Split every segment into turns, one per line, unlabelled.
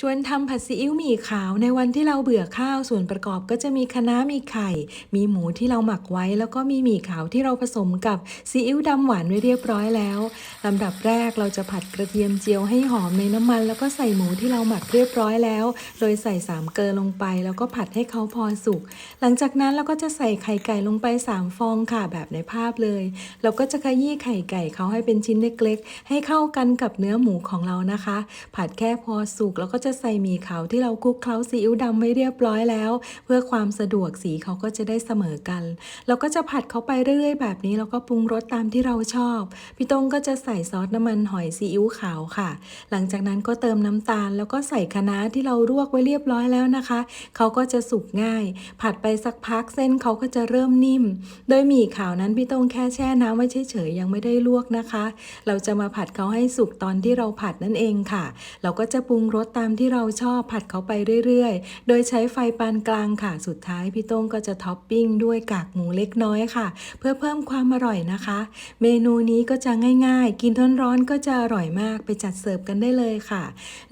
ชวนทำผัดซีอิ๊วหมี่ขาวในวันที่เราเบื่อข้าวส่วนประกอบก็จะมีคะน้ามีไข่ มีหมูที่เราหมักไว้ แล้วก็มีหมี่ขาวที่เราผสมกับซีอิ๊วดำหวานไว้เรียบร้อยแล้วลำดับแรกเราจะผัดกระเทียมเจียวให้หอมในน้ำมัน แล้วก็ใส่หมูที่เราหมักเรียบร้อยแล้ว โดยใส่สามเกลือลงไป แล้วก็ผัดให้เขาพอสุก หลังจากนั้นเราก็จะใส่ไข่ไก่ลงไป 3 ฟองค่ะแบบในภาพเลยเราก็จะขยี้ไข่ไก่เขาให้เป็นชิ้นเล็กๆให้เข้ากันกับเนื้อหมูของเรานะคะ ผัดแค่พอสุกแล้วก็จะใส่หมี่ขาวที่เราคลุกเคล้าซีอิ๊วดำไว้เรียบร้อยแล้ว เพื่อความสะดวกสีเขาก็จะได้เสมอกัน เราก็จะผัดเขาไปเรื่อยๆ แบบนี้แล้วก็ปรุงรสตามที่เราชอบ พี่ต้งก็จะใส่ซอสน้ำมันหอยซีอิ๊วขาวค่ะ หลังจากนั้นก็เติมน้ำตาล แล้วก็ใส่คะน้าที่เราลวกไว้เรียบร้อยแล้วนะคะ เขาก็จะสุกง่าย ผัดไปสักพักเส้นเขาก็จะเริ่มนิ่ม โดยหมี่ขาวนั้นพี่ต้งแค่แช่น้ำไว้เฉยๆยังไม่ได้ลวกนะคะ เราจะมาผัดเขาให้สุกตอนที่เราผัดนั่นเองค่ะ เราก็จะปรุงรสตามที่เราชอบผัดเขาไปเรื่อยๆ โดยใช้ไฟปานกลางค่ะ สุดท้ายพี่โต้งก็จะท็อปปิ้งด้วยกากหมูเล็กน้อยค่ะ เพื่อเพิ่มความอร่อยนะคะ เมนูนี้ก็จะง่ายๆ กินร้อนๆก็จะอร่อยมากไปจัดเสิร์ฟกันได้เลยค่ะ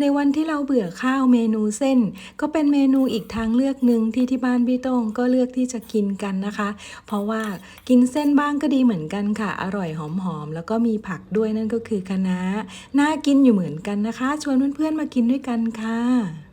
ในวันที่เราเบื่อข้าวเมนูเส้น ก็เป็นเมนูอีกทางเลือกหนึ่งที่ที่บ้านพี่โต้งก็เลือกที่จะกินกันนะคะ เพราะว่ากินเส้นบ้างก็ดีเหมือนกันค่ะ อร่อยหอมๆแล้วก็มีผักด้วยนั่นก็คือคะน้าน่ากินอยู่เหมือนกันนะคะ ชวนเพื่อนๆมากินด้วยกันค่ะ